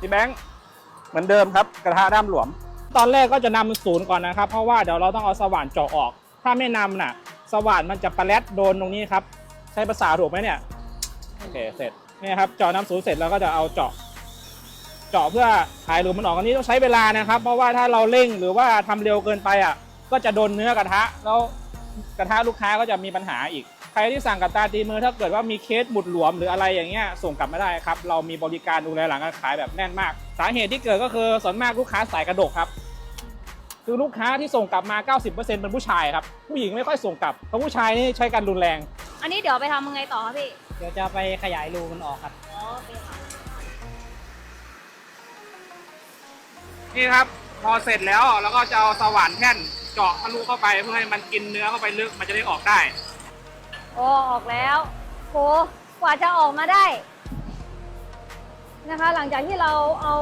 พี่แบงค์เหมือนเดิมครับกระทะด้ามหลวม ตอนแรกก็จะนำศูนย์ก่อนนะครับ เพราะว่าเดี๋ยวเราต้องเอาสว่านเจาะออก ถ้าไม่นำน่ะ สว่านมันจะปะแลดโดนตรงนี้ครับ ใช้ภาษาถูกไหมเนี่ยโอเคเสร็จนี่ครับเจาะน้ำศูนย์เสร็จแล้วก็จะเอาเจาะ เจาะเพื่อถ่ายรูปมันออกอันนี้ต้องใช้เวลานะครับ เพราะว่าถ้าเราเร่งหรือว่าทำเร็วเกินไปอะ ก็จะโดนเนื้อกระทะแล้วกระทะลูกค้าก็จะมีปัญหาอีก รที่สั่งกับตาตีมือถ้าเกิดว่ามีเคสหมุดหลวมหรืออะไรอย่างเงี้ยส่งกลับไม่ได้ครับ เรามีบริการดูแลหลังการขายแบบแน่นมาก สาเหตุที่เกิดก็คือส่วนมากลูกค้าสายกระดกครับ คือลูกค้าที่ส่งกลับมา 90%เป็นผู้ชายครับ ผู้หญิงไม่ค่อยส่งกลับเพราะผู้ชายนี่ใช้การรุนแรง อันนี้เดี๋ยวไปทำยังไงต่อคะพี่เดี๋ยวจะไปขยายรูมันออกครับ อ๋อโอเคค่ะนี่ครับพอเสร็จแล้วแล้วก็จะเอาสว่านแท่นเจาะทะลุเข้าไปเพื่อให้มันกินเนื้อเข้าไปลึกมันจะได้ออกได้ โอ้ออกแล้วโหกว่าจะออกมาได้นะคะ หลังจากที่เราเอา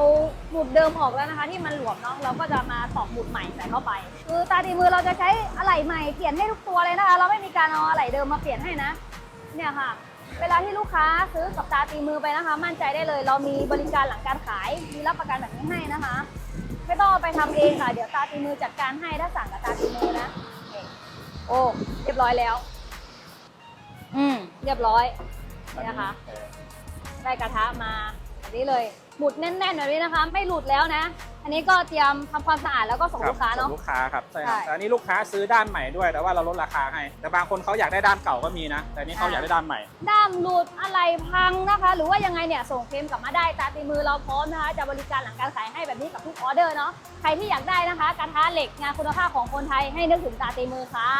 หมุดเดิมออกแล้วนะคะ ที่มันหลวมเนาะเราก็จะมาตอกหมุดใหม่ใส่เข้าไป คือตาดีมือเราจะใช้อะไหล่ใหม่เปลี่ยนให้ทุกตัวเลยนะคะ เราไม่มีการเอาอะไหล่เดิมมาเปลี่ยนให้นะ เนี่ยค่ะ เวลาที่ลูกค้าซื้อกับตาตีมือไปนะคะ มั่นใจได้เลย เรามีบริการหลังการขายมีรับประกันแบบนี้ให้นะคะ ไม่ต้องเอาไปทำเองค่ะ เดี๋ยวตาตีมือจัดการให้ถ้าสั่งกับตาตีมือนะโอ้เรียบร้อยแล้ว เรียบร้อยนี่นะคะ ได้กระทะมาแบบนี้เลยหมุดแน่นๆแบบนี้นะคะ ไม่หลุดแล้วนะ อันนี้ก็เตรียมทำความสะอาดแล้วก็ส่งรับลูกค้าเนาะส่งลูกค้าครับใช่ครับใช่แต่อันนี้ลูกค้าซื้อด้านใหม่ด้วยแต่ว่าเราลดราคาให้ แต่บางคนเขาอยากได้ด้านเก่าก็มีนะ แต่อันนี่เขาอ่าอยากได้ด้านใหม่ ด้ามหลุดอะไรพังนะคะ หรือว่ายังไงเนี่ยส่งเคลมกลับมาได้ตาตีมือเราพร้อมนะคะจะบริการหลังการขายให้แบบนี้กับทุกออเดอร์เนาะใครที่อยากได้นะคะกระทะเหล็กงานคุณภาพของคนไทยให้นึกถึงตาตีมือค่ะ